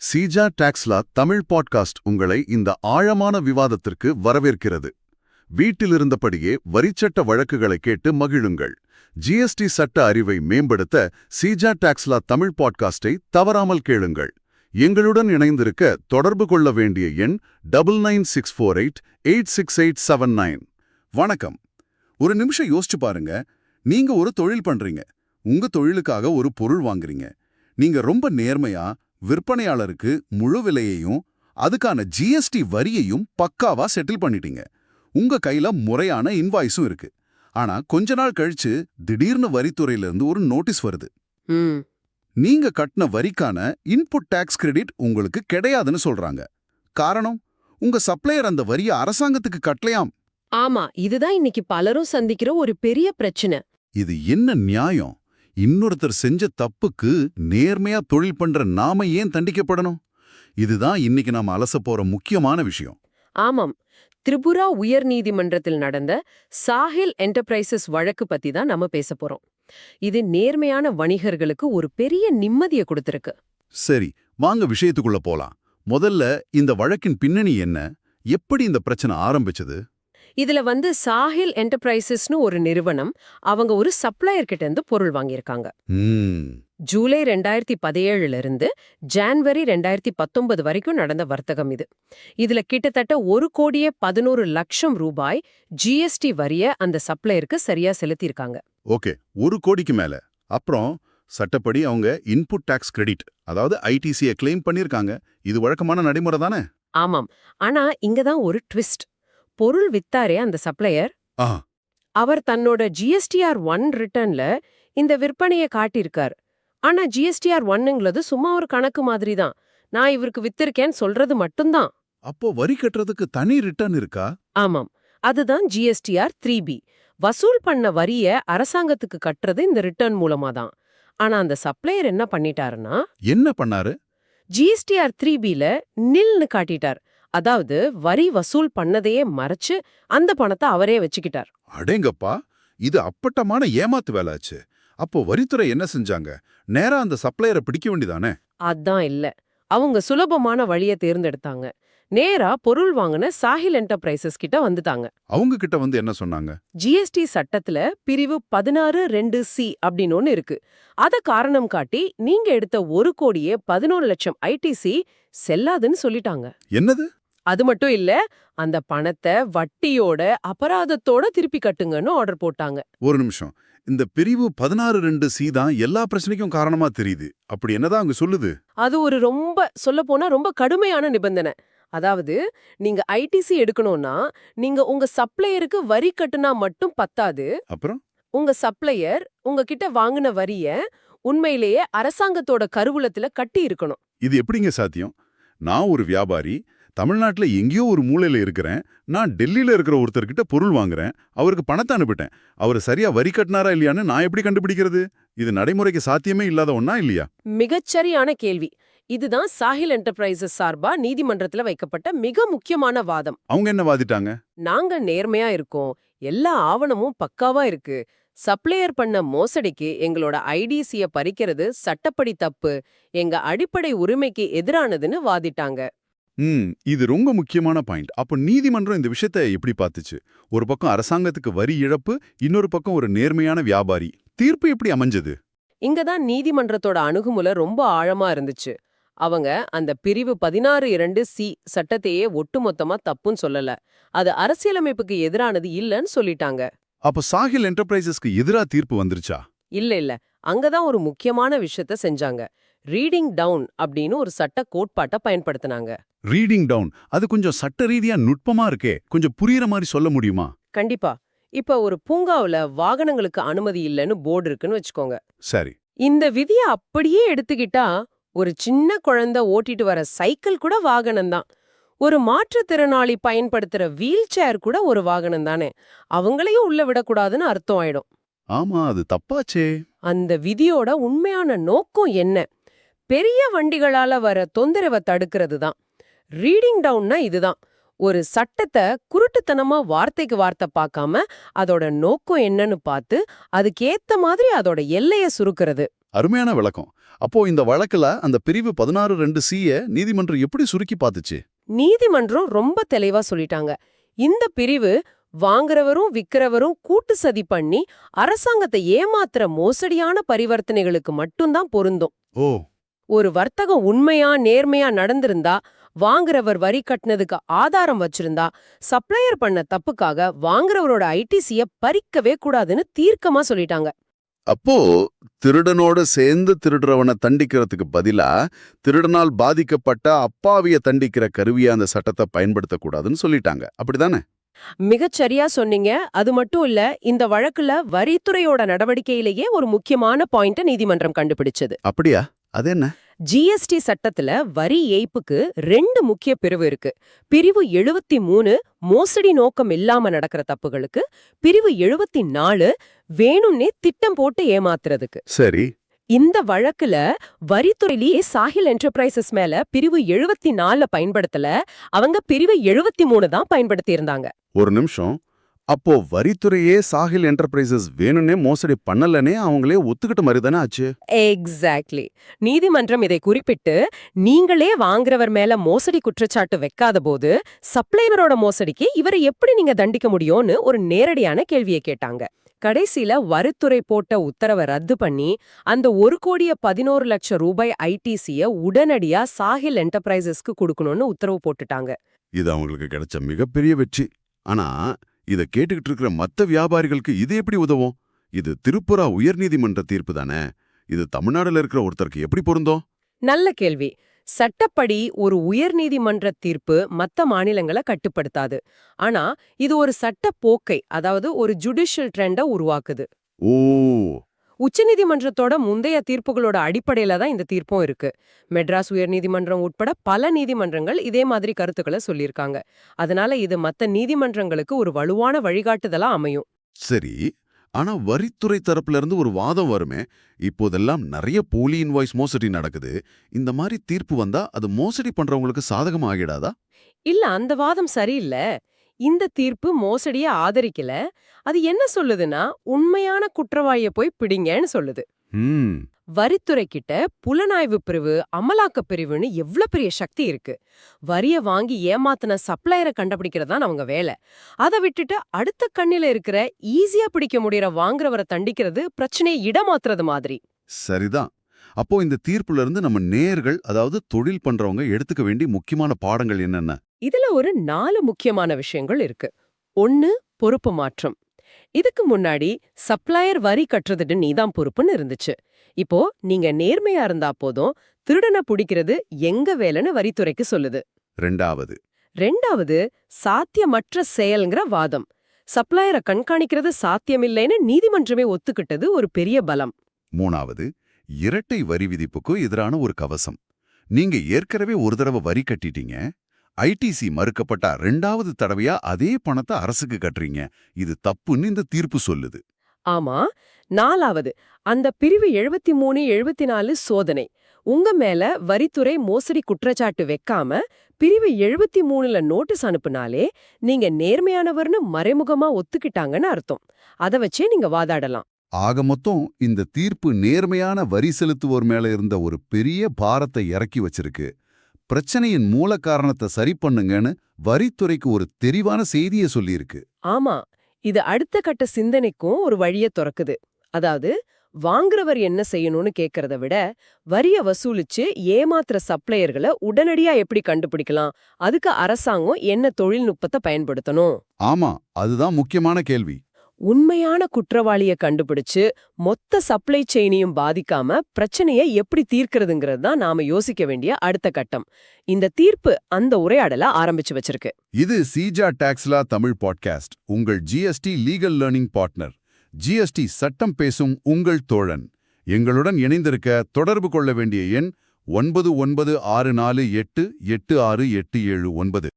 சீஜா டாக்ஸ்லா தமிழ் பாட்காஸ்ட் உங்களை இந்த ஆழமான விவாதத்திற்கு வரவேற்கிறது. வீட்டிலிருந்தபடியே வரிச்சட்ட வழக்குகளை கேட்டு மகிழுங்கள். ஜிஎஸ்டி சட்ட அறிவை மேம்படுத்த சீஜா டாக்ஸ்லா தமிழ் பாட்காஸ்டை தவறாமல் கேளுங்கள். எங்களுடன் இணைந்திருக்க தொடர்பு கொள்ள வேண்டிய எண் double nine six four eight eight six eight seven nine வணக்கம். ஒரு நிமிஷம் யோசிச்சு பாருங்க. நீங்க ஒரு தொழில் பண்றீங்க. உங்க தொழிலுக்காக ஒரு பொருள் வாங்குறீங்க. நீங்க ரொம்ப நேர்மையா விற்பனையாளருக்கு முழு விலையையும் அதுக்கான ஜிஎஸ்டி வரியையும் பக்காவா செட்டில் பண்ணிட்டீங்க. உங்க கையில முறையான இன்வாய்ஸும் இருக்கு. ஆனா கொஞ்ச நாள் கழிச்சு திடீர்னு வரித்துறையில இருந்து ஒரு நோட்டீஸ் வருது. ம். நீங்க கட்டின வரிக்கான இன்புட் டாக்ஸ் கிரெடிட் உங்களுக்கு கிடையாதுன்னு சொல்றாங்க. காரணம் உங்க சப்ளையர் அந்த வரியை அரசாங்கத்துக்கு கட்டலையாம். ஆமா இதுதான் இன்னைக்கு பலரும் சந்திக்கிற ஒரு பெரிய பிரச்சனை. இது என்ன நியாயம்? இன்னொருத்தர் செஞ்ச தப்புக்கு நேர்மையா தொழில் பண்ற நாம ஏன் தண்டிக்கப்படணும்? இதுதான் இன்னைக்கு நாம அலச போற முக்கியமான விஷயம். ஆமாம். திரிபுரா உயர் நீதிமன்றத்தில் நடந்த சாஹில் என்டர்பிரைசஸ் வழக்கு பத்தி தான் நம்ம பேச போறோம். இது நேர்மையான வணிகர்களுக்கு ஒரு பெரிய நிம்மதியை கொடுத்திருக்கு. சரி வாங்க விஷயத்துக்குள்ள போலாம். முதல்ல இந்த வழக்கின் பின்னணி என்ன? எப்படி இந்த பிரச்சனை ஆரம்பிச்சது? இதுல வந்து சாஹில் என்டர்பிரைசஸ்னு ஒரு நிறுவனம் அவங்க ஒரு சப்ளையர் கிட்ட இருந்து பொருள் வாங்கியிருக்காங்க. ம், ஜூலை ரெண்டாயிரத்தி பதினேழுல இருந்து ஜான்வரி ரெண்டாயிரத்தி பத்தொன்பது வரைக்கும் நடந்த வர்த்தகம் இது. இதுல கிட்டத்தட்ட ஒரு கோடியே பதினோரு லட்சம் ரூபாய் ஜிஎஸ்டி வரிய அந்த சப்ளையருக்கு சரியா செலுத்தியிருக்காங்க. ஓகே ஒரு கோடிக்கு மேல. அப்புறம் சட்டப்படி அவங்க இன்புட் டாக்ஸ் கிரெடிட் அதாவது ஐடிசியை கிளைம் பண்ணிருக்காங்க இது வழக்கமான நடைமுறை தானே? ஆமாம். ஆனா இங்கதான் ஒரு ட்விஸ்ட். பொருள் வித்தாரே அந்த சப்ளையர். அவர் தன்னோட ஜிஎஸ்டிஆர் ஒன் ரிட்டர்ன்ல இந்த விற்பனையை காட்டியிருக்கார். ஆனா ஜிஎஸ்டிஆர் ஒன்னுங்கிறது சும்மா ஒரு கணக்கு மாதிரி தான் நான் இவருக்கு வித்திருக்கேன்னு சொல்றது மட்டும்தான். அப்போ வரி கட்டுறதுக்கு தனி ரிட்டர்ன் இருக்கா? ஆமாம். அதுதான் ஜிஎஸ்டிஆர் த்ரீ பி வசூல் பண்ண வரிய அரசாங்கத்துக்கு கட்டுறது இந்த ரிட்டர்ன் மூலமா தான் ஆனா அந்த சப்ளையர் என்ன பண்ணிட்டாருன்னா என்ன பண்ணாரு? ஜிஎஸ்டிஆர் த்ரீ பில நில்னு காட்டிட்டார். அதாவது வரி வசூல் பண்ணதையே மறைச்சு அந்த பணத்தை அவரே வச்சுக்கிட்டார். அடேங்கப்பா இது அப்பட்டமான ஏமாத்து வேலாச்சு அப்போ வரித்துறை என்ன செஞ்சாங்க? நேரா அந்த சப்ளையரை பிடிக்க வேண்டியதானே? அதான் இல்ல. அவங்க சுலபமான வழியை தேர்ந்தெடுத்தாங்க. நேரா பொருள் வாங்கின சாஹில் என்டர்பிரைசஸ் கிட்ட வந்துட்டாங்க. அவங்க கிட்ட வந்து என்ன சொன்னாங்க? ஜிஎஸ்டி சட்டத்துல பிரிவு பதினாறு ரெண்டு சி அப்படின்னு ஒன்னு இருக்கு. அத காரணம் காட்டி நீங்க எடுத்த ஒரு கோடியே பதினோரு லட்சம் ஐடிசி செல்லாதுன்னு சொல்லிட்டாங்க. என்னது? அது மட்டும் இல்ல அந்த பணத்தை வட்டியோட அபராதத்தோட திருப்பி கட்டுங்கன்னு ஆர்டர் போட்டாங்க. ஒரு நிமிஷம். இந்த பிரிவு பதினாறு ரெண்டு சி தான் எல்லா பிரச்சனைக்கும் காரணமா தெரியுது. அப்படி என்னதான் அவங்க சொல்லுது? அது ஒரு ரொம்ப சொல்ல போனா ரொம்ப கடுமையான நிபந்தனை. அதாவது நீங்க ஐடிசி எடுக்கணும்னா நீங்க உங்க சப்ளையருக்கு வரி கட்டுனா மட்டும் பத்தாது. அப்புறம்? உங்க சப்ளையர் உங்ககிட்ட வாங்கின வரிய உண்மையிலேயே அரசாங்கத்தோட கருவூலத்துல கட்டி இருக்கணும் இது எப்படிங்க சாத்தியம்? நான் ஒரு வியாபாரி தமிழ்நாட்டுல எங்கேயோ ஒரு மூலையில இருக்கிறேன். நான் டெல்லியில இருக்கிற ஒருத்தர்கிட்ட பொருள் வாங்குறேன். அவருக்கு பணத்தை அனுப்பிட்டேன். அவர் சரியா வரி கட்டினாரா இல்லையான்னு நான் எப்படி கண்டுபிடிக்கிறது? இது நடைமுறைக்கு சாத்தியமே இல்லாத ஒண்ணா இல்லையா? மிகச்சரியான கேள்வி. இதுதான் சாஹில் என்டர்பிரைசஸ் சார்பா நீதிமன்றத்துல வைக்கப்பட்ட மிக முக்கியமான வாதம். அவங்க என்ன வாதிட்டாங்க? நாங்க நேர்மையா இருக்கோம். எல்லா ஆவணமும் பக்காவா இருக்கு. சப்ளையர் பண்ண மோசடிக்கு எங்களோட ஐடிசிய பறிக்கிறது சட்டப்படி தப்பு. எங்க அடிப்படை உரிமைக்கு எதிரானதுன்னு வாதிட்டாங்க. ம் இது ரொம்ப முக்கியமான பாயிண்ட். அப்போ நீதிமன்றம் இந்த விஷயத்தை எப்படி பார்த்துச்சு? ஒரு பக்கம் அரசாங்கத்துக்கு வரி இழப்பு இன்னொரு பக்கம் ஒரு நேர்மையான வியாபாரி. தீர்ப்பு எப்படி அமைஞ்சது? இங்க தான் நீதிமன்றத்தோட அணுகுமுறை ரொம்ப ஆழமா இருந்துச்சு. அவங்க அந்த பிரிவு பதினாறு இரண்டு சி சட்டத்தையே ஒட்டுமொத்தமா தப்புன்னு சொல்லல. அது அரசியலமைப்புக்கு எதிரானது இல்லன்னு சொல்லிட்டாங்க. அப்போ சாஹில் என்டர்பிரைசஸ்க்கு எதிரா தீர்ப்பு வந்துருச்சா? இல்ல இல்ல. அங்கதான் ஒரு முக்கியமான விஷயத்த செஞ்சாங்க. ரீடிங் டவுன் அப்படின்னு ஒரு சட்ட கோட்பாட்டை பயன்படுத்தினாங்க. ரீடிங் டவுன் அது கொஞ்சம் சட்ட ரீதியா நுட்பமா இருக்கே. கொஞ்சம் புரியுற மாதிரி சொல்ல முடியுமா? கண்டிப்பா. இப்ப ஒரு பூங்காவுல வாகனங்களுக்கு அனுமதி இல்லைன்னு போர்டு இருக்குன்னு வச்சுக்கோங்க. சரி. இந்த விதியை அப்படியே எடுத்துக்கிட்டா ஒரு சின்ன குழந்தை ஓட்டிட்டு வர சைக்கிள் கூட வாகனம் தான் ஒரு மாற்றுத்திறனாளி பயன்படுத்துற வீல் சேர் கூட ஒரு வாகனம் தானே அவங்களையும் உள்ள விடக்கூடாதுன்னு அர்த்தம் ஆயிடும். ஆமா அது தப்பாச்சே. அந்த விதியோட உண்மையான நோக்கம் என்ன? பெரிய வண்டிகளால வர தொந்தரவை தடுக்கிறது தான் ரீடிங் டவுன்னா இதுதான். ஒரு சட்டத்தை குருட்டுத்தனமா வார்த்தைக்கு வார்த்தை பார்க்காம அதோட நோக்கம் என்னன்னு பார்த்து அதுக்கேத்த மாதிரி அதோட எல்லைய சுருக்கிறது. அருமையான விளக்கம். அப்போ இந்த வழக்குல அந்த பிரிவு பதினாறு ரெண்டு சிய நீதிமன்றம் எப்படி சுருக்கி பார்த்துச்சு? நீதிமன்றம் ரொம்ப தெளிவா சொல்லிட்டாங்க. இந்த பிரிவு வாங்குறவரும் விக்கிறவரும் கூட்டு சதி பண்ணி அரசாங்கத்தை ஏமாத்துற மோசடியான பரிவர்த்தனைகளுக்கு மட்டும்தான் பொருந்தும். ஓ. ஒரு வர்த்தகம் உண்மையா நேர்மையா நடந்திருந்தா வாங்குறவர் வரி கட்டினதுக்கு ஆதாரம் வச்சிருந்தா சப்ளையர் பண்ண தப்புக்காக வாங்குறவரோட ஐடிசிய பறிக்கவே கூடாதுன்னு தீர்க்கமா சொல்லிட்டாங்க. அப்போ திருடனோட சேர்ந்து திருடுறவனை தண்டிக்கிறதுக்கு பதிலா திருடனால் பாதிக்கப்பட்ட அப்பாவிய தண்டிக்கிற கருவியா அந்த சட்டத்தை பயன்படுத்தக்கூடாதுன்னு சொல்லிட்டாங்க. அப்படிதானே? மிகச்சரியா சொன்னீங்க. அது மட்டும் இல்ல இந்த வழக்குல வரித்துறையோட நடவடிக்கையிலேயே ஒரு முக்கியமான பாயிண்ட நீதிமன்றம் கண்டுபிடிச்சது. அப்படியா? அது என்ன? ஜிஎஸ்டி சட்டத்துல வரி ஏய்ப்புக்கு ரெண்டு முக்கிய பிரிவு இருக்கு. பிரிவு எழுபத்தி மூணு மோசடி நோக்கம் இல்லாம நடக்கிற தப்புகளுக்கு பிரிவு எழுபத்தி நாலு வேணும்னே திட்டம் போட்டு ஏமாத்துறதுக்கு. சரி. இந்த வழக்குல வரித்துறையிலேயே சாஹில் என்டர்பிரைசஸ் மேல பிரிவு எழுபத்தி நால பயன்படுத்தல அவங்க பிரிவு எழுபத்தி மூணு தான் பயன்படுத்தி இருந்தாங்க ஒரு நிமிஷம். அப்போ வரித்துறையே சாஹில் என்டர்பிரைசஸ் வேணும்னே மோசடி பண்ணலனே அவங்களே ஒத்துக்கிட்ட மாதிரி தானே ஆச்சு? எக்ஸாக்ட்லி நீதிமன்றம் இதை குறிப்பிட்டு நீங்களே வாங்குறவர் மேல மோசடி குற்றச்சாட்டு வைக்காத போது சப்ளையரோட மோசடிக்கு இவரை எப்படி நீங்க தண்டிக்க முடியும்னு ஒரு நேரடியான கேள்வியை கேட்டாங்க. கடைசியில வரித்துறை போட்ட உத்தரவை ரத்து பண்ணி அந்த ஒரு கோடிய பதினோரு லட்சம் ரூபாய் ஐடிசிய உடனடியா சாஹில் என்டர்பிரைசஸ்க்கு கொடுக்கணும்னு உத்தரவு போட்டுட்டாங்க. இது அவங்களுக்கு கிடைச்ச மிகப்பெரிய வெற்றி. ஆனா இத கேட்டுக்கிட்டு இருக்கிற மத்த வியாபாரிகளுக்கு இது எப்படி உதவும்? இது திருப்புரா உயர்நீதிமன்ற தீர்ப்பு தானே? இது தமிழ்நாடுல இருக்கிற ஒருத்தருக்கு எப்படி பொருந்தும்? நல்ல கேள்வி. சட்டப்படி ஒரு உயர்நீதிமன்ற தீர்ப்பு மத்த மாநிலங்களை கட்டுப்படுத்தாது. ஆனா இது ஒரு சட்ட போக்கை அதாவது ஒரு ஜுடிஷியல் ட்ரெண்ட உருவாக்குது. ஓ உச்சநீதிமன்றத்தோட முந்தைய தீர்ப்புகளோட அடிப்படையில தான் இந்த தீர்ப்பும் இருக்கு. மெட்ராஸ் உயர்நீதிமன்றம் உட்பட பல நீதிமன்றங்கள் இதே மாதிரி கருத்துக்களை சொல்லியிருக்காங்க. அதனால இது மத்த நீதிமன்றங்களுக்கு ஒரு வலுவான வழிகாட்டுதலா அமையும். சரி. ஆனா வரித்துறை தரப்புல இருந்து ஒரு வாதம் வருமே. இப்போதெல்லாம் நிறைய போலி இன்வாய்ஸ் மோசடி நடக்குது. இந்த மாதிரி தீர்ப்பு வந்தா அது மோசடி பண்றவங்களுக்கு சாதகம் ஆகிடாதா இல்ல அந்த வாதம் சரியில்லை. இந்த தீர்ப்பு மோசடிய ஆதரிக்கல. அது என்ன சொல்லுதுன்னா உண்மையான குற்றவாளிய போய் பிடிங்கன்னு சொல்லுது. வரித்துறை கிட்ட புலனாய்வு பிரிவு அமலாக்க பிரிவுன்னு எவ்ளோ பெரிய சக்தி இருக்கு. வரிய வாங்கி ஏமாத்தின சப்ளையரை கண்டுபிடிக்கிறதான் அவங்க வேலை. அதை விட்டுட்டு அடுத்த கண்ணில இருக்கிற ஈஸியா பிடிக்க முடியற வாங்குறவரை தண்டிக்கிறது பிரச்சனையை இடமாத்துறது மாதிரி. சரிதான். அப்போ இந்த தீர்ப்புல இருந்து நம்ம நேர்கள் அதாவது தொழில் பண்றவங்க எடுத்துக்க வேண்டிய முக்கியமான பாடங்கள் என்னென்ன? இதுல ஒரு நாலு முக்கியமான விஷயங்கள் இருக்கு. ஒன்னு பொறுப்பு மாற்றம். இதுக்கு முன்னாடி சப்ளையர் வரி கட்டுறதுட்டு நீதான் பொறுப்புன்னு இருந்துச்சு. இப்போ நீங்க நேர்மையா இருந்தா போதும் திருடனை பிடிக்கிறது எங்க வேலைன்னு வரித்துறைக்கு சொல்லுது. ரெண்டாவது. ரெண்டாவது சாத்தியமற்ற செயல்ங்கிற வாதம். சப்ளையரை கண்காணிக்கிறது சாத்தியமில்லைன்னு நீதிமன்றமே ஒத்துக்கிட்டது ஒரு பெரிய பலம். மூணாவது இரட்டை வரி விதிப்புக்கு எதிரான ஒரு கவசம். நீங்க ஏற்கனவே ஒரு தடவை வரி கட்டிட்டீங்க ஐடிசி மறுக்கப்பட்டா ரெண்டாவது தடவையா அதே பணத்தை அரசுக்கு கட்டுறீங்க. இது தப்புன்னு இந்த தீர்ப்பு சொல்லுது. ஆமா. நாலாவது அந்த பிரிவு எழுபத்தி மூணு எழுபத்தி நாலு சோதனை. உங்க மேல வரித்துறை மோசடி குற்றச்சாட்டு வைக்காம பிரிவு எழுபத்தி மூணுல நோட்டீஸ் அனுப்புனாலே நீங்க நேர்மையானவர்னு மறைமுகமா ஒத்துக்கிட்டாங்கன்னு அர்த்தம். அத வச்சே நீங்க வாதாடலாம். ஆக மொத்தம் இந்த தீர்ப்பு நேர்மையான வரி செலுத்துவோர் மேல இருந்த ஒரு பெரிய பாரத்தை இறக்கி வச்சிருக்கு. பிரச்சனையின் மூல காரணத்தை சரி பண்ணுங்கன்னு வரித்துறைக்கு ஒரு தெரிவான செய்தியை சொல்லியிருக்கு. ஆமா இது அடுத்த கட்ட சிந்தனைக்கும் ஒரு வழிய திறக்குது. அதாவது வாங்குறவர் என்ன செய்யணும்னு கேக்கறத விட வரிய வசூலிச்சு ஏமாத்துற சப்ளையர்களை உடனடியா எப்படி கண்டுபிடிக்கலாம்? அதுக்கு அரசாங்கம் என்ன தொழில்நுட்பத்தை பயன்படுத்தணும்? ஆமா அதுதான் முக்கியமான கேள்வி. உண்மையான குற்றவாளிய கண்டுபிடிச்சு மொத்த சப்ளை செயினையும் பாதிக்காம பிரச்சனையை எப்படி தீர்க்கிறதுங்கிறது தான் நாம யோசிக்க வேண்டிய அடுத்த கட்டம். இந்த தீர்ப்பு அந்த உரையாடல ஆரம்பிச்சு வச்சிருக்கு. இது சீஜா டாக்ஸ்லா தமிழ் பாட்காஸ்ட். உங்கள் GST legal learning partner. GST சட்டம் பேசும் உங்கள் தோழன். எங்களுடன் இணைந்திருக்க தொடர்பு கொள்ள வேண்டிய எண் ஒன்பது ஒன்பது ஆறு நாலு எட்டு எட்டு ஆறு எட்டு ஏழு ஒன்பது.